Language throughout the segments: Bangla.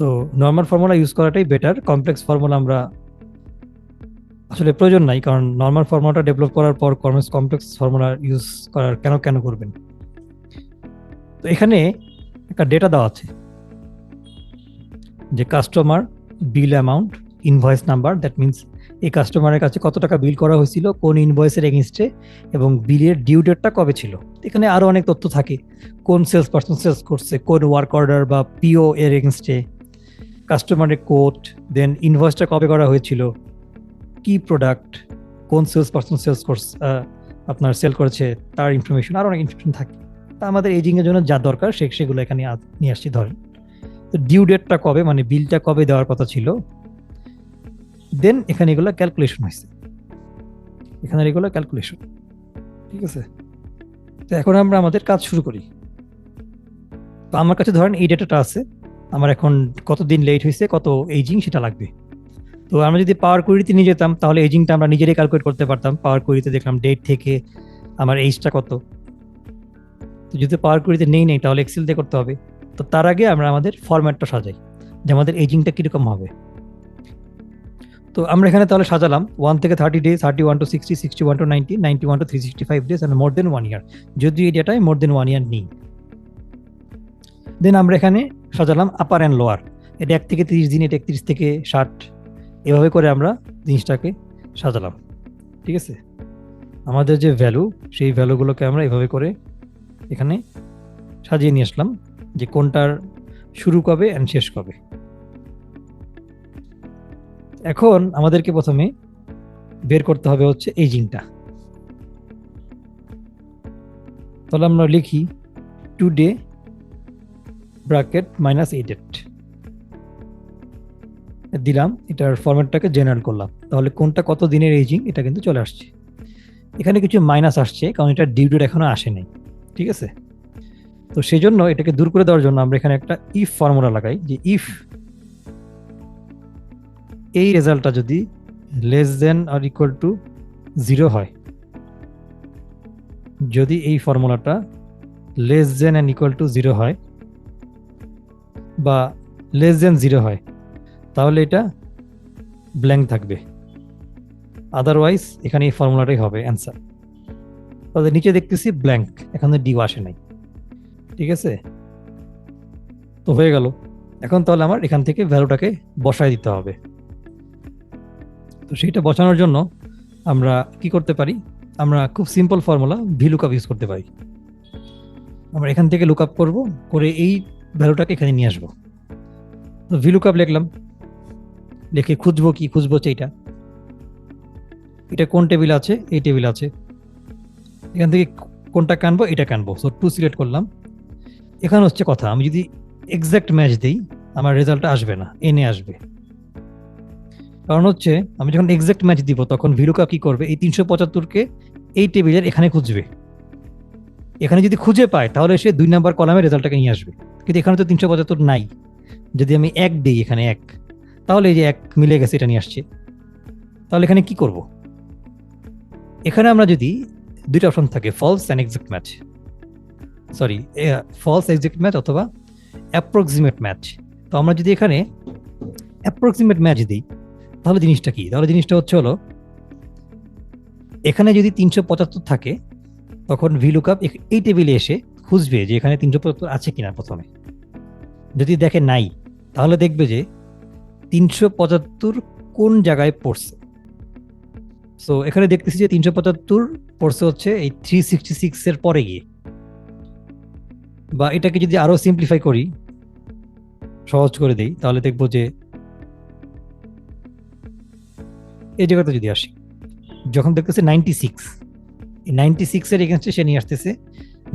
তো নর্মাল ফর্মুলা ইউজ করাটাই বেটার কমপ্লেক্স ফর্মুলা আমরা আসলে প্রয়োজন নাই, কারণ নর্মাল ফর্মুলাটা ডেভেলপ করার পর কমপ্লেক্স কমপ্লেক্স ফর্মুলা ইউজ করার কেন কেন করবেন? তো এখানে একটা ডেটা দেওয়া আছে, যে customer bill amount invoice number that means এই কাস্টমারের কাছে কত টাকা বিল করা হয়েছিল, কোন ইনভয়েসের এগেনস্টে এবং বিলের ডিউ ডেটটা কবে ছিল? এখানে আরও অনেক তথ্য থাকে, কোন সেলস পার্সন সেলস করছে, কোন ওয়ার্ক অর্ডার বা পিও এর এগেনস্টে কাস্টমারের কোড দেন ইনভয়েসটা কবে করা হয়েছিল। কি প্রোডাক্ট কোন সেলস পার্সন সেলস করছে আপনার সেল করেছে, তার ইনফরমেশন আরও অনেক ইনফরমেশন থাকে। তা আমাদের এজিংয়ের জন্য যা দরকার, সে, সেগুলো এখানে নিয়ে আসছি, ধরেন। তো ডিউ ডেটটা কবে মানে বিলটা কবে দেওয়ার কথা ছিল দেন এখানে এগুলো ক্যালকুলেশন হয়েছে। এখানে এগুলো ক্যালকুলেশন ঠিক আছে? তো এখন আমরা আমাদের কাজ শুরু করি। তো আমার কাছে ধরেন এই ডেটাটা আছে আমার এখন কত দিন লেট হয়েছে কত এজিং সেটা লাগবে। তো আমরা যদি পাওয়ার কুড়িতে নিয়ে যেতাম, তাহলে এজিংটা আমরা নিজেরাই ক্যালকুলেট করতে পারতাম। পাওয়ার কুড়িতে দেখলাম ডেট থেকে আমার এইজটা কত। তো যদি পাওয়ার কুড়িতে নেই নেই, তাহলে এক্সেল দিয়ে করতে হবে। তো তার আগে আমরা আমাদের ফরম্যাটটা সাজাই, যে আমাদের এজিংটা কীরকম হবে। তো আমরা এখানে তাহলে সাজালাম ওয়ান থেকে thirty days thirty one to sixty sixty one to ninety ninety one to three sixty five days and more than one year যদি এই ডেটায় মোর দেন ওয়ান ইয়ার নেই। দেন আমরা এখানে সাজালাম আপার অ্যান্ড লোয়ার এটা এক থেকে তিরিশ দিন, এটা একত্রিশ থেকে ষাট। এভাবে করে আমরা জিনিসটাকে সাজালাম। ঠিক আছে? আমাদের যে ভ্যালু সেই ভ্যালুগুলোকে আমরা এভাবে করে এখানে সাজিয়ে নিয়ে আসলাম যে কোনটার শুরু কবে অ্যান্ড শেষ কবে। এখন আমাদেরকে প্রথমে বের করতে হবে হচ্ছে এজিংটা তাহলে আমরা লিখি টু ডে ব্র্যাকেট মাইনাস এই ডেট দিলাম, এটার ফরম্যাটটাকে জেনারেল করলাম। তাহলে কোনটা কত দিনের এজিং এটা কিন্তু চলে আসছে। এখানে কিছু মাইনাস আসছে, কারণ এটা ডিউ ডেট এখনও আসে নাই। ঠিক আছে? তো সেই জন্য এটাকে দূর করে দেওয়ার জন্য আমরা এখানে একটা ইফ ফর্মুলা লাগাই, যে ইফ এই রেজাল্টটা যদি less than R equal to zero হয়, যদি এই ফর্মুলাটা less than and equal to zero হয় বা লেস দেন জিরো হয়, তাহলে এটা ব্ল্যাঙ্ক থাকবে। আদারওয়াইজ এখানে এই ফর্মুলাটাই হবে অ্যান্সার তাহলে নিচে দেখতেছি ব্ল্যাঙ্ক এখানে ডিও আসে নাই। ঠিক আছে? তো হয়ে গেল। এখন তাহলে আমার এখান থেকে ভ্যালুটাকে বসায় দিতে হবে। তো সেইটা বসানোর জন্য আমরা কি করতে পারি? আমরা খুব simple formula V lookup use করতে পারি। আমরা এখান থেকে লুকআপ করব, করে এই ভ্যালুটাকে এখানে নিয়ে আসব। তো ভি লুকআপ লিখলাম। লিখে খুঁজবো কি, খুঁজবো এইটা। এটা কোন টেবিল আছে? এই টেবিল আছে। এখান থেকে কোনটা কানবো? এটা কানবো। সো টু সিলেক্ট করলাম। এখানে হচ্ছে কথা, আমি যদি এক্সাক্ট ম্যাচ দিই, আমার রেজাল্টটা আসবে না। এনে আসবে। কারণ হচ্ছে, আমি যখন এক্সাক্ট ম্যাচ দিব, তখন ভিলুকা কি করবে? এই তিনশো পঁচাত্তরকে এই টেবিলের এখানে খুঁজবে। এখানে যদি খুঁজে পায়, তাহলে সে দুই নাম্বার কলামে রেজাল্টটাকে নিয়ে আসবে। কিন্তু এখানে তো তিনশো পঁচাত্তর নাই। যদি আমি এক দিই এখানে এক, তাহলে এই যে এক মিলে গেছে, এটা নিয়ে আসছে। তাহলে এখানে কি করব? এখানে আমরা যদি দুইটা অপশন থাকে false and exact match sorry false exact match অথবা অ্যাপ্রক্সিমেট ম্যাচ তো আমরা যদি এখানে অ্যাপ্রক্সিমেট ম্যাচ দিই, তাহলে জিনিসটা কি? তাহলে জিনিসটা হচ্ছে হলো, এখানে যদি তিনশো পঁচাত্তর থাকে তখন ভিলুকআপ এই টেবিলে এসে খুঁজবে যে এখানে তিনশো পঁচাত্তর আছে কিনা প্রথমে। যদি দেখে নাই, তাহলে দেখবে যে তিনশো পঁচাত্তর কোন জায়গায় পড়ছে। সো এখানে দেখতেছি যে তিনশো পঁচাত্তর পড়ছে হচ্ছে এই থ্রি সিক্সটি সিক্স এর পরে গিয়ে। বা এটাকে যদি আরও সিম্পলিফাই করি, সহজ করে দিই, তাহলে দেখব যে এই জায়গাতে যদি আসি, যখন দেখতেছে নাইনটি সিক্স নাইনটি সিক্সের এগেনস্টে সে নিয়ে আসতেছে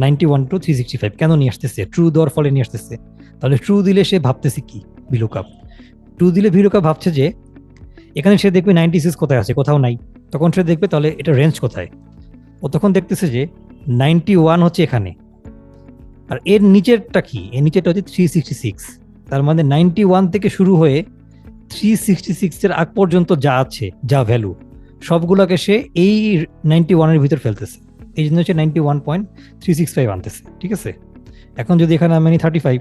ninety one to three sixty five কেন নিয়ে আসতেছে? ট্রু দেওয়ার ফলে নিয়ে আসতেছে। তাহলে ট্রু দিলে সে ভাবতেছে কি? ভিলুকাপ ট্রু দিলে ভিলুকাপ ভাবছে যে, এখানে সে দেখবে নাইনটি সিক্স কোথায় আছে, কোথাও নাই। তখন সে দেখবে তাহলে এটা রেঞ্জ কোথায়? ও তখন দেখতেছে যে নাইনটি ওয়ান হচ্ছে এখানে। আর এর নিচেরটা কি? এর নিচেরটা হচ্ছে থ্রি সিক্সটি সিক্স তার মানে নাইনটি ওয়ান থেকে শুরু হয়ে থ্রি সিক্সটি সিক্সের আগ পর্যন্ত যা আছে, যা ভ্যালু সবগুলোকে সে এই নাইনটি ওয়ানের ভিতর ফেলতেছে। এই জন্য হচ্ছে ninety one point three six five আনতেছে, ঠিক আছে? এখন যদি এখানে আমি থার্টি ফাইভ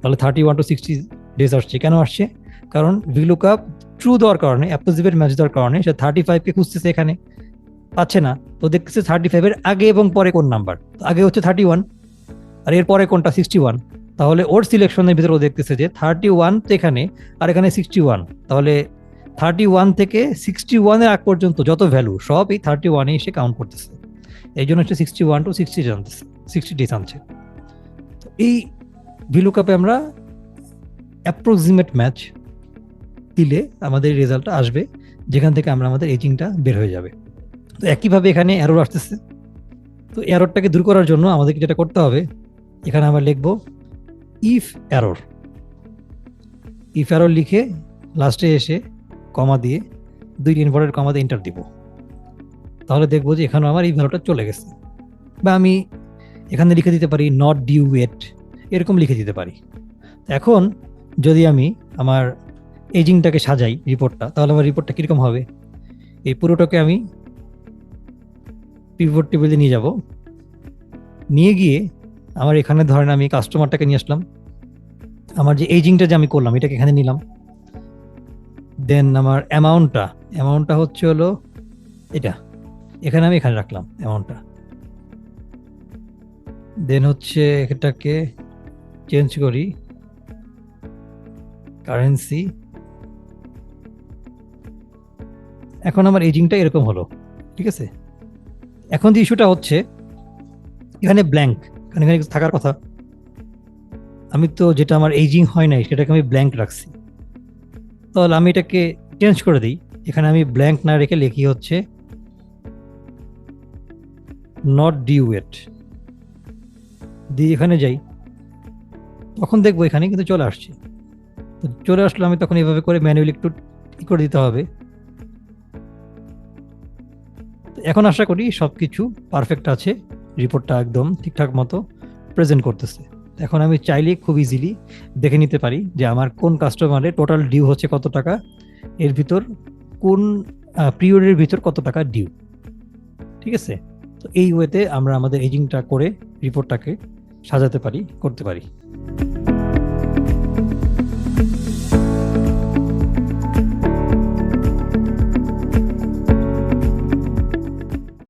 তাহলে thirty one to sixty days আসছে। কেন আসছে? কারণ ভিলুকআপ ট্রু দেওয়ার কারণে অ্যাপোজিভের ম্যাচ দেওয়ার কারণে সে থার্টি ফাইভকে খুঁজতেছে এখানে। পাচ্ছে না। তো দেখতেছে থার্টি ফাইভের আগে এবং পরে কোন নাম্বার আগে হচ্ছে থার্টি ওয়ান আর এর পরে কোনটা? সিক্সটি ওয়ান তাহলে ওর সিলেকশনের ভিতরে ও দেখতেছে যে থার্টি ওয়ান তো এখানে, আর এখানে সিক্সটি ওয়ান তাহলে থার্টি ওয়ান থেকে সিক্সটি ওয়ানের আগ পর্যন্ত যত ভ্যালু সব এই থার্টি ওয়ানে এসে কাউন্ট করতেছে। এই জন্য হচ্ছে সিক্সটি ওয়ান টু সিক্সটি জানতেছে সিক্সটি ডেজ আনছে তো এই ভিলু কাপে আমরা অ্যাপ্রক্সিমেট ম্যাচ দিলে আমাদের রেজাল্টটা আসবে, যেখান থেকে আমরা আমাদের এজিংটা বের হয়ে যাবে। তো একইভাবে এখানে অ্যারোর আসতেছে। তো অ্যারোরটাকে দূর করার জন্য আমাদেরকে যেটা করতে হবে, এখানে আমরা লিখব ইফ অ্যারোর ইফ অ্যারোর লিখে লাস্টে এসে কমা দিয়ে দুই ইনভার্টেড কমা দিয়ে এন্টার দিব। তাহলে দেখব যে এখানে আমার এই ভ্যালুটা চলে গেছে। বা আমি এখানে লিখে দিতে পারি নট ডিউ ওয়েট এরকম লিখে দিতে পারি। এখন যদি আমি আমার এজিংটাকে সাজাই রিপোর্টটা তাহলে আমার রিপোর্টটা কীরকম হবে? এই পুরোটাকে আমি পিভট টেবিলে নিয়ে যাব। নিয়ে গিয়ে আমার এখানে ধরেন আমি কাস্টমারটাকে নিয়ে আসলাম। আমার যে এজিংটা যে আমি করলাম, এটাকে এখানে নিলাম। দেন আমার অ্যামাউন্টটা অ্যামাউন্টটা হচ্ছে হলো এটা। এখানে আমি এখানে রাখলাম অ্যামাউন্টটা দেন হচ্ছে এটাকে চেঞ্জ করি। কারেন্সি এখন আমার এজিংটা এরকম হলো, ঠিক আছে? এখন যে ইস্যুটা হচ্ছে, এখানে ব্ল্যাঙ্ক এখানে এখানে থাকার কথা। আমি তো যেটা আমার এজিং হয় নাই, সেটাকে আমি ব্ল্যাঙ্ক রাখছি। তাহলে আমি এটাকে চেঞ্জ করে দিই। এখানে আমি ব্ল্যাঙ্ক না রেখে লিখি হচ্ছে নট ডিউ ওয়েট দিয়ে এখানে যাই। তখন দেখব এখানে কিন্তু চলে আসছে। তো চলে আসলো আমি তখন এভাবে করে ম্যানুয়ালি একটু করে দিতে হবে। এখন আশা করি সব কিছু পারফেক্ট আছে রিপোর্টটা একদম ঠিকঠাক মতো প্রেজেন্ট করতেছে। এখন আমি চাইলে খুব ইজিলি দেখে নিতে পারি যে আমার কোন কাস্টমারে টোটাল ডিউ হচ্ছে কত টাকা, এর ভিতর কোন পিরিয়ডের ভিতর কত টাকা ডিউ ঠিক আছে? তো এই ওয়েতে আমরা আমাদের এজিংটা করে রিপোর্টটাকে সাজাতে পারি, করতে পারি।